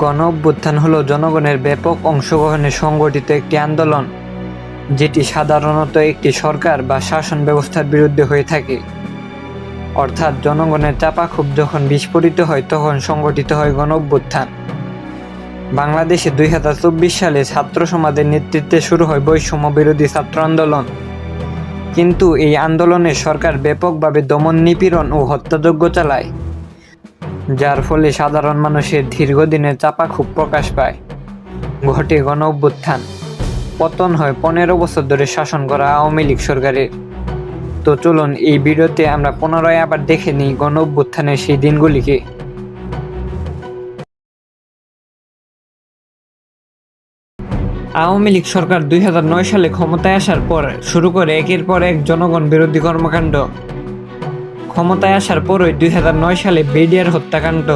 গণ অভ্যুত্থান হলো জনগণের ব্যাপক অংশগ্রহণে সংগঠিত একটি আন্দোলন, যেটি সাধারণত একটি সরকার বা শাসন ব্যবস্থার বিরুদ্ধে হয়ে থাকে। অর্থাৎ জনগণের চাপা ক্ষোভ যখন বিস্ফোরিত হয়, তখন সংগঠিত হয় গণ অভ্যুত্থান বাংলাদেশে দুই হাজার চব্বিশ সালে ছাত্র সমাজের নেতৃত্বে শুরু হয় বৈষম্য বিরোধী ছাত্র আন্দোলন। কিন্তু এই আন্দোলনে সরকার ব্যাপকভাবে দমন নিপীড়ন ও হত্যাযজ্ঞ চালায়। যার ফলে সাধারণ মানুষের দীর্ঘদিনের চাপা খুব প্রকাশ পায়। ঘটে গণ অভ্যুত্থান পতন হয় পনেরো বছর ধরে শাসন করা আওয়ামী লীগ সরকারের। তো চলুন এই ভিডিওতে আমরা পুনরায় আবার দেখে নিই গণ অভ্যুত্থানের সেই দিনগুলিকে। আওয়ামী লীগ সরকার দুই হাজার নয় সালে ক্ষমতায় আসার পর শুরু করে একের পর এক জনগণ বিরোধী কর্মকাণ্ড। ক্ষমতায় আসার পরই দুই হাজার নয় সালে বেডিয়ার হত্যাকাণ্ড,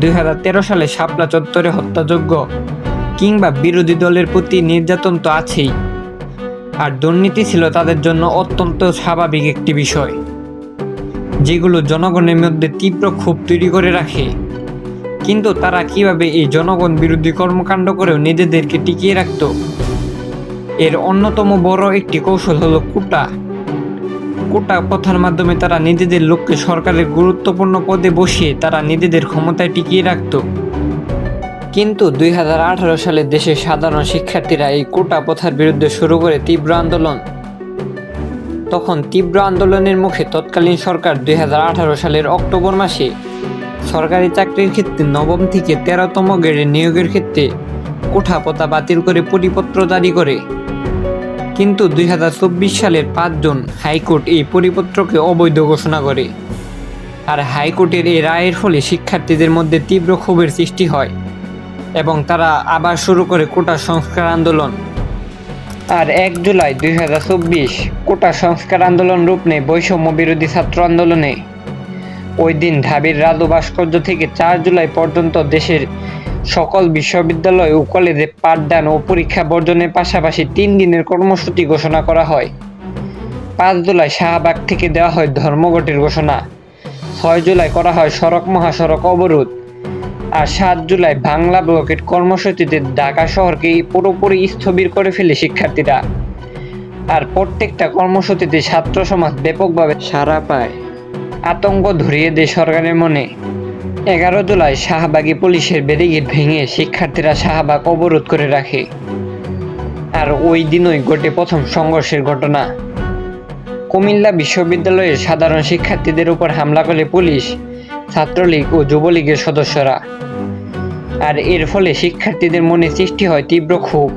দুই হাজার তেরো সালে শাপলা চত্বরে হত্যাযজ্ঞ কিংবা বিরোধী দলের প্রতি নির্যাতন তো আছেই। আর দুর্নীতি ছিল তাদের জন্য অত্যন্ত স্বাভাবিক একটি বিষয়, যেগুলো জনগণের মধ্যে তীব্র ক্ষোভ তৈরি করে রাখে। কিন্তু তারা কীভাবে এই জনগণ বিরোধী কর্মকাণ্ড করেও নিজেদেরকে টিকিয়ে রাখত? এর অন্যতম বড় একটি কৌশল হলো কুটা। কোটা প্রথার মাধ্যমে তারা নিজেদের লোককে সরকারের গুরুত্বপূর্ণ পদে বসিয়ে তারা নিজেদের ক্ষমতায় টিকিয়ে রাখত। কিন্তু দুই সালে দেশের সাধারণ শিক্ষার্থীরা এই কোটা প্রথার বিরুদ্ধে শুরু করে তীব্র আন্দোলন। তখন তীব্র আন্দোলনের মুখে তৎকালীন সরকার দুই হাজার আঠারো সালের অক্টোবর মাসে সরকারি চাকরির ক্ষেত্রে নবম থেকে তেরোতম গ্রেডে নিয়োগের ক্ষেত্রে কোঠা প্রথা বাতিল করে পরিপত্র জারি করে। কিন্তু দুই হাজার চব্বিশ সালের পাঁচ জুন হাইকোর্ট এই পরিপত্রকে অবৈধ ঘোষণা করে। আর হাইকোর্টের এই রায়ের ফলে শিক্ষার্থীদের মধ্যে তীব্র ক্ষোভের সৃষ্টি হয় এবং তারা আবার শুরু করে কোটা সংস্কার আন্দোলন। আর এক জুলাই দুই হাজার চব্বিশ কোটা সংস্কার আন্দোলন রূপ নেয় বৈষম্য বিরোধী ছাত্র আন্দোলনে। ওই দিন ঢাবির রাজু ভাস্কর্য থেকে চার জুলাই পর্যন্ত দেশের সকল বিশ্ববিদ্যালয় ও কলেজে পাঠদান ও পরীক্ষা বর্জনের পাশাপাশি তিন দিনের কর্মসূচি ঘোষণা করা হয়। পাঁচ জুলাই শাহবাগ থেকে দেওয়া হয় ধর্মঘটের ঘোষণা। ছয় জুলাই করা হয় সড়ক মহাসড়ক অবরোধ। আর সাত জুলাই বাংলা ব্লকের কর্মসূচিতে ঢাকা শহরকে পুরোপুরি স্থবির করে ফেলে শিক্ষার্থীরা। আর প্রত্যেকটা কর্মসূচিতে ছাত্র সমাজ ব্যাপকভাবে সাড়া পায়। আতঙ্ক ধরিয়ে দেয় সরকারের মনে। এগারো জুলাই শাহবাগে পুলিশের ব্যারিকেড ভেঙে শিক্ষার্থীরা শাহবাগ অবরোধ করে রাখে। আর ওই দিনই ঘটে প্রথম সংঘর্ষের ঘটনা। কুমিল্লা বিশ্ববিদ্যালয়ের সাধারণ শিক্ষার্থীদের উপর হামলা করে পুলিশ, ছাত্রলীগ ও যুবলীগের সদস্যরা। আর এর ফলে শিক্ষার্থীদের মনে সৃষ্টি হয় তীব্র ক্ষোভ।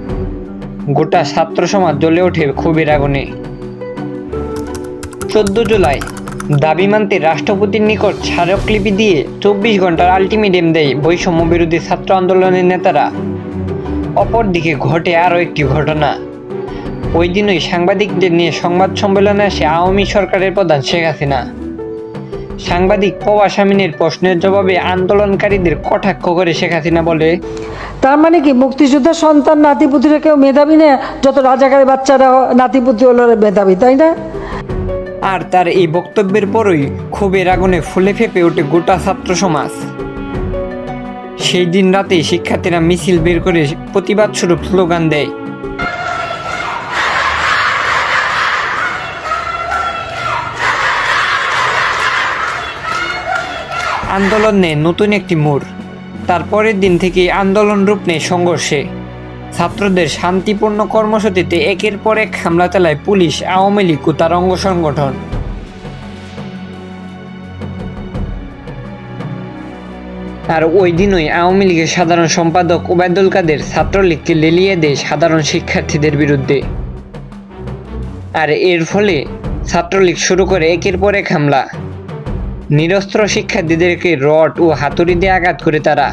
গোটা ছাত্র সমাজ জ্বলে ওঠে ক্ষোভের আগুনে। চোদ্দ জুলাই দাবি মানতে রাষ্ট্রপতির নিকট স্মারকলিপি দিয়ে চব্বিশ ঘণ্টার আলটিমেটাম দেয় বৈষম্য বিরোধী ছাত্র আন্দোলনের নেতারা। অপরদিকে ঘটে আরও একটি ঘটনা। ওই দিনই সাংবাদিকদের নিয়ে সংবাদ সম্মেলনে আসে আওয়ামী সরকারের প্রধান শেখ হাসিনা। সাংবাদিক প্রবাস আমিনের প্রশ্নের জবাবে আন্দোলনকারীদের কটাক্ষ করে শেখ হাসিনা বলে, তার মানে কি মুক্তিযোদ্ধার সন্তান নাতিপুতিরা কেউ মেধাবী না? যত রাজাকারের বাচ্চারা নাতিপুতি হলো মেধাবী, তাই না? আর তার এই বক্তব্যের পরই ক্ষোভের আগুনে ফুলে ফেপে ওঠে গোটা ছাত্র সমাজ। সেই দিন রাতে শিক্ষার্থীরা মিছিল বের করে প্রতিবাদ স্বরূপ স্লোগান দেয়। আন্দোলন নেয় নতুন একটি মোড়। তারপরের দিন থেকে আন্দোলন রূপ নেয় সংঘর্ষে। ছাত্রদের শান্তিপূর্ণ কর্মসূচিতে একের পর এক হামলা চালায় পুলিশ, আওয়ামী লীগ ও তার অঙ্গ সংগঠন। আর ওই দিনই আওয়ামী লীগের সাধারণ সম্পাদক ওবায়দুল কাদের ছাত্রলীগকে লেলিয়ে দেয় সাধারণ শিক্ষার্থীদের বিরুদ্ধে। আর এর ফলে ছাত্রলীগ শুরু করে একের পর এক হামলা। নিরস্ত্র শিক্ষার্থীদেরকে রড ও হাতুড়ি দিয়ে আঘাত করে তারা।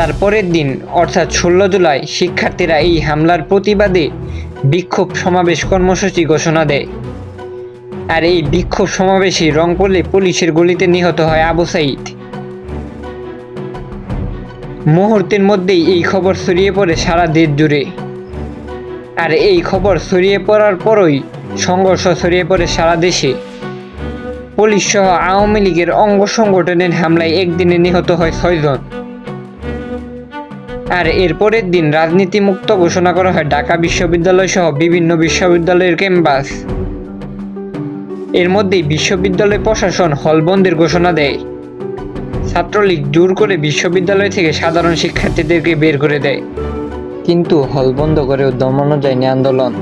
তারপরের দিন, অর্থাৎ ষোলো জুলাই, শিক্ষার্থীরা এই হামলার প্রতিবাদে বিক্ষোভ সমাবেশ কর্মসূচি ঘোষণা দেয়। আর এই বিক্ষোভ সমাবেশে রংপুরে পুলিশের গুলিতে নিহত হয় আবু সাইদ। মুহূর্তের মধ্যেই এই খবর ছড়িয়ে পড়ে সারা দেশ জুড়ে। আর এই খবর ছড়িয়ে পড়ার পরই সংঘর্ষ ছড়িয়ে পড়ে সারা দেশে। পুলিশ সহ আওয়ামী লীগের অঙ্গ সংগঠনের হামলায় একদিনে নিহত হয় ছয়জন। আর এর পরের দিন রাজনীতি মুক্ত ঘোষণা করা হয় ঢাকা বিশ্ববিদ্যালয় সহ বিভিন্ন বিশ্ববিদ্যালয়ের ক্যাম্পাস। এর মধ্যেই বিশ্ববিদ্যালয় প্রশাসন হলবন্দির ঘোষণা দেয়। ছাত্রলীগ জোর করে বিশ্ববিদ্যালয় থেকে সাধারণ শিক্ষার্থীদেরকে বের করে দেয়। কিন্তু হল বন্ধ করেও দমানো যায়নি আন্দোলন।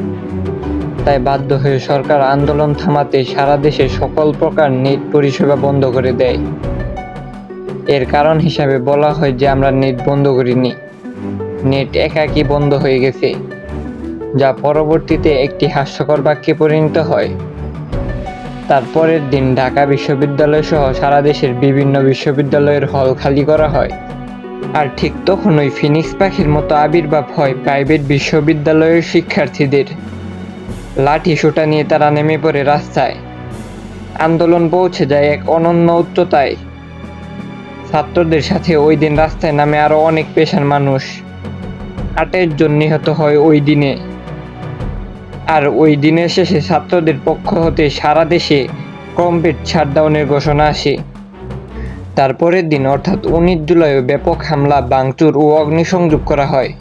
তাই বাধ্য হয়ে সরকার আন্দোলন থামাতে সারা দেশে সকল প্রকার নেট পরিষেবা বন্ধ করে দেয়। এর কারণ হিসাবে বলা হয় যে আমরা নেট বন্ধ করিনি। নেট একাকী বন্ধ হয়ে গেছে, যা পরবর্তীতে একটি হাস্যকর বাক্যে পরিণত হয়। তারপরের দিন ঢাকা বিশ্ববিদ্যালয় সহ সারা দেশের বিভিন্ন বিশ্ববিদ্যালয়ের হল খালি করা হয়। আর ঠিক তখনই ফিনিক্স পাখির মতো আবির্ভাব হয় প্রাইভেট বিশ্ববিদ্যালয়ের শিক্ষার্থীদের। লাঠি সোটা নিয়ে তারা নেমে পড়ে রাস্তায়। আন্দোলন পৌঁছে যায় এক অনন্য উচ্চতায়। ছাত্রদের সাথে ওই দিন রাস্তায় নামে আরও অনেক পেশার মানুষ। জন নিহত হয় ওই দিনে। আর ওই দিনের শেষে ছাত্রদের পক্ষ হতে সারা দেশে কমপ্লিট শাটডাউনের ঘোষণা আসে। তারপরের দিন, অর্থাৎ উনিশ জুলাইও ব্যাপক হামলা ভাঙচুর ও অগ্নিসংযোগ করা হয়।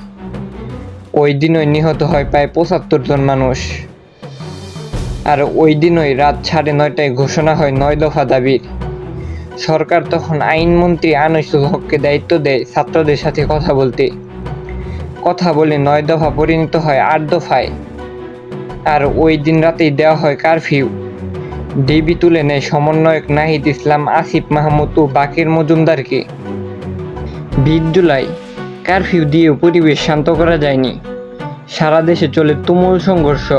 ওই দিনই নিহত হয় প্রায় পঁচাত্তর জন মানুষ। আর ওই দিনই রাত সাড়ে নয়টায় ঘোষণা হয় নয় দফা দাবির সরকার তখন আইনমন্ত্রী আনিসুল হককে দায়িত্ব দেয় ছাত্রদের সাথে কথা বলতে। কথা বলে নয় দফা পরিণত হয় আট দফায়। আর ওই দিন রাতেই দেওয়া হয় কারফিউ। ডিবি তুলে নেয় সমন্বয়ক নাহিদ ইসলাম, আসিফ মাহমুদ ও বাকের মজুমদারকে। বিশ জুলাই, কারফিউ দিয়েও পরিবেশ শান্ত করা যায়নি। সারা দেশে চলে তুমুল সংঘর্ষ।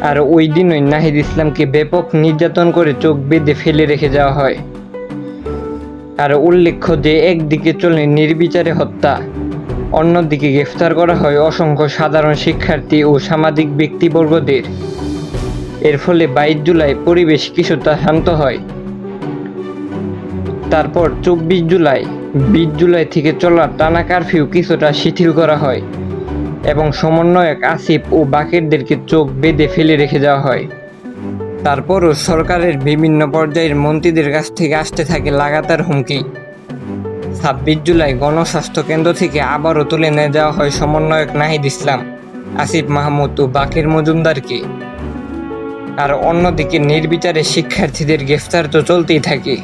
আর ওই দিনই নাহিদ ইসলামকে ব্যাপক নির্যাতন করে চোখ বেঁধে ফেলে রেখে যাওয়া হয়। আর উল্লেখ্য যে, একদিকে চলে নির্বিচারে হত্যা। অন্যদিকে গ্রেফতার করা হয় অসংখ্য সাধারণ শিক্ষার্থী ও সামাজিক ব্যক্তিবর্গদের। এর ফলে বাইশ জুলাই পরিবেশ কিছুটা শান্ত হয়। তারপর চব্বিশ জুলাই, বিশ জুলাই থেকে চলা টানা কারফিউ কিছুটা শিথিল করা হয় এবং সমন্বয়ক আসিফ ও বাকেরদেরকে চোখ বেঁধে ফেলে রেখে যাওয়া হয়। তারপরও সরকারের বিভিন্ন পর্যায়ের মন্ত্রীদের কাছ থেকে আসতে থাকে লাগাতার হুমকি। ছাব্বিশ জুলাই গণস্বাস্থ্য কেন্দ্র থেকে আবারও তুলে নিয়ে যাওয়া হয় সমন্বয়ক নাহিদ ইসলাম, আসিফ মাহমুদ ও বাকের মজুমদারকে। আর অন্যদিকে নির্বিচারে শিক্ষার্থীদের গ্রেফতার তো চলতেই থাকে।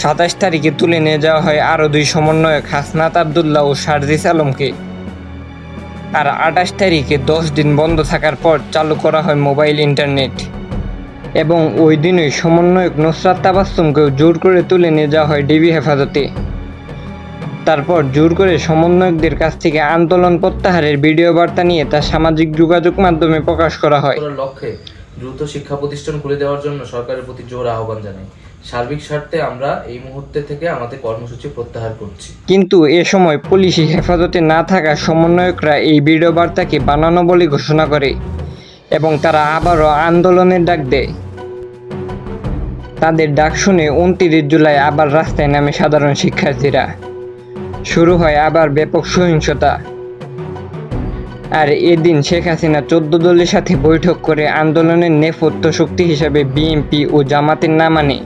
সাতাশ তারিখে তুলে নিয়ে যাওয়া হয় আরও দুই সমন্বয়ক, হাসনাত আবদুল্লাহ ও সারজিস আলমকে। আর আঠাশ তারিখে দশ দিন বন্ধ থাকার পর চালু করা হয় মোবাইল ইন্টারনেট। এবং ওই দিনই সমন্বয়ক নুসরাত তাবাস্তুমকেও জোর করে তুলে নিয়ে যাওয়া হয় ডিবি হেফাজতে। তারপর জোর করে সমন্বয়কদের কাছ থেকে আন্দোলন প্রত্যাহারের ভিডিও বার্তা নিয়ে তা সামাজিক যোগাযোগ মাধ্যমে প্রকাশ করা হয়। লক্ষ্যে দ্রুত শিক্ষা প্রতিষ্ঠান খুলে দেওয়ার জন্য সরকারের প্রতি জোর আহ্বান জানাই। সার্বিক স্বার্থে আমরা এই মুহূর্তে থেকে আমাদের কর্মসূচি প্রত্যাহার করছি। কিন্তু এ সময় পুলিশি হেফাজতে না থাকা সমন্বয়করা এই ভিডিও বার্তাকে বানানো বলে ঘোষণা করে এবং তারা আবারও আন্দোলনের ডাক দেয়। তাদের ডাক শুনে উনত্রিশ জুলাই আবার রাস্তায় নামে সাধারণ শিক্ষার্থীরা। শুরু হয় আবার ব্যাপক সহিংসতা। আর এদিন শেখ হাসিনা চোদ্দ দলের সাথে বৈঠক করে আন্দোলনের নেপথ্য শক্তি হিসাবে বিএনপি ও জামাতের নাম আনে।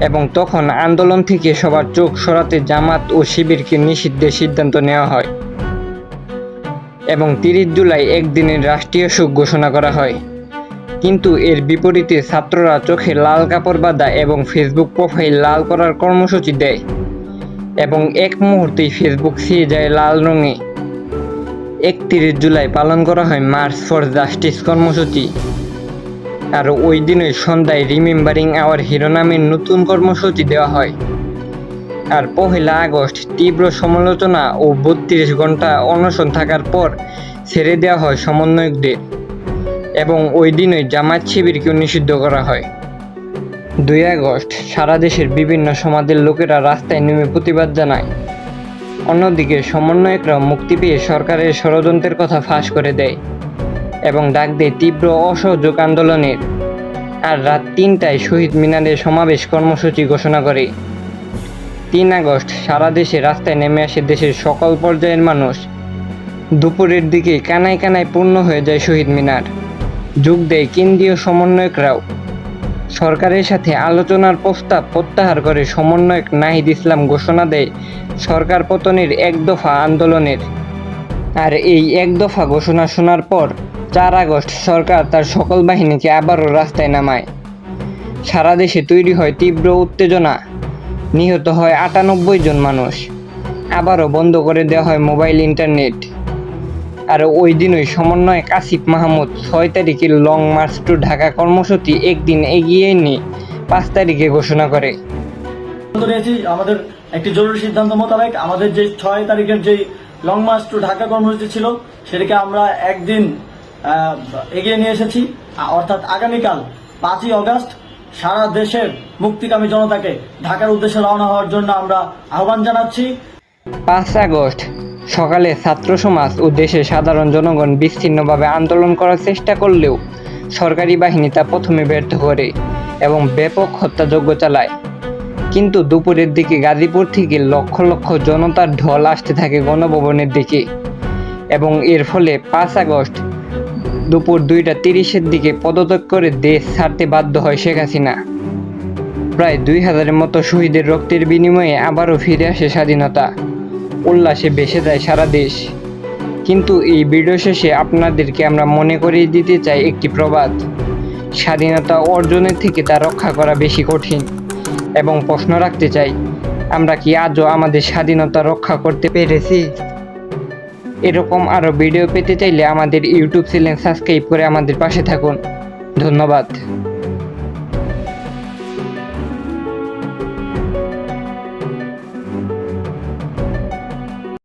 এবং তখন আন্দোলন থেকে সবার চোখ সরাতে জামাত ও শিবিরকে নিষিদ্ধের সিদ্ধান্ত নেওয়া হয়। এবং তিরিশ জুলাই একদিনের রাষ্ট্রীয় শোক ঘোষণা করা হয়। কিন্তু এর বিপরীতে ছাত্ররা চোখে লাল কাপড় বাঁধা এবং ফেসবুক প্রোফাইল লাল করার কর্মসূচি দেয় এবং এক মুহূর্তেই ফেসবুক ছিয়ে যায় লাল রঙে। একত্রিশ জুলাই পালন করা হয় মার্চ ফর জাস্টিস কর্মসূচি। আর ওই দিনই সন্ধ্যায় রিমেম্বারিং আওয়ার হিরো নামের নতুন কর্মসূচি দেওয়া হয়। আর পহেলা আগস্ট তীব্র সমালোচনা ও বত্রিশ ঘণ্টা অনশন থাকার পর ছেড়ে দেওয়া হয় সমন্বয়কদের। এবং ওই দিনই জামাত শিবিরকেও নিষিদ্ধ করা হয়। দুই আগস্ট, সারা দেশের বিভিন্ন সমাজের লোকেরা রাস্তায় নেমে প্রতিবাদ জানায়। অন্যদিকে সমন্বয়করা মুক্তি পেয়ে সরকারের ষড়যন্ত্রের কথা ফাঁস করে দেয় এবং ডাক দেয় তীব্র অসহযোগ আন্দোলনের। আর রাত তিনটায় শহীদ মিনারে সমাবেশ কর্মসূচি ঘোষণা করে। তিন আগস্ট, সারা দেশে রাস্তায় নেমে আসে দেশের সকল পর্যায়ের মানুষ। দুপুরের দিকে কানায় কানায় পূর্ণ হয়ে যায় শহীদ মিনার। যোগ দেয় কেন্দ্রীয় সমন্বয়করাও। সরকারের সাথে আলোচনার প্রস্তাব প্রত্যাহার করে সমন্বয়ক নাহিদ ইসলাম ঘোষণা দেয়, সরকার পতনের এক দফা আন্দোলনের। আর এই এক দফা ঘোষণা শোনার পর চার আগস্ট সরকার তার সকল বাহিনীকে আবারও রাস্তায় নামায়। সারা দেশে তৈরি হয় তীব্র উত্তেজনা। নিহত হয় আটানব্বই জন মানুষ। আবারও বন্ধ করে দেওয়া হয় মোবাইল ইন্টারনেট। আর ওই দিনই সমন্বয়ক আসিফ মাহমুদ ছয় তারিখে লং মার্চ টু ঢাকা কর্মসূচি একদিন এগিয়ে নিয়ে পাঁচ তারিখে ঘোষণা করে। আমাদের একটি জরুরি সিদ্ধান্ত মোতাবেক আমাদের যে ছয় তারিখের যে লং মার্চ টু ঢাকা কর্মসূচি ছিল সেটাকে আমরা একদিন এগিয়ে নিয়ে এসেছি। অর্থাৎ আগামীকাল পাঁচই অগস্ট সারা দেশের মুক্তিকামী জনতাকে ঢাকার উদ্দেশ্যে রওনা হওয়ার জন্য আমরা আহ্বান জানাচ্ছি। পাঁচ আগস্ট সকালে ছাত্র সমাজ ও দেশের সাধারণ জনগণ বিচ্ছিন্নভাবে আন্দোলন করার চেষ্টা করলেও সরকারি বাহিনী তা প্রথমে ব্যর্থ করে এবং ব্যাপক হত্যাযজ্ঞ চালায়। কিন্তু দুপুরের দিকে গাজীপুর থেকে লক্ষ লক্ষ জনতার ঢল আসতে থাকে গণভবনের দিকে এবং এর ফলে পাঁচ আগস্ট দুপুর দুইটা তিরিশের দিকে পদত্যাগ করে দেশ ছাড়তে বাধ্য হয় শেখ হাসিনা। প্রায় দুই হাজারের মতো শহীদের রক্তের বিনিময়ে আবারও ফিরে আসে স্বাধীনতা। উল্লাসে ভেসে যায় সারা দেশ। কিন্তু এই ভিডিও শেষে আপনাদেরকে আমরা মনে করিয়ে দিতে চাই একটি প্রবাদ। স্বাধীনতা অর্জনের থেকে তা রক্ষা করা বেশি কঠিন। এবং প্রশ্ন রাখতে চাই, আমরা কি আজও আমাদের স্বাধীনতা রক্ষা করতে পেরেছি? এরকম আরও ভিডিও পেতে চাইলে আমাদের ইউটিউব চ্যানেল সাবস্ক্রাইব করে আমাদের পাশে থাকুন। ধন্যবাদ।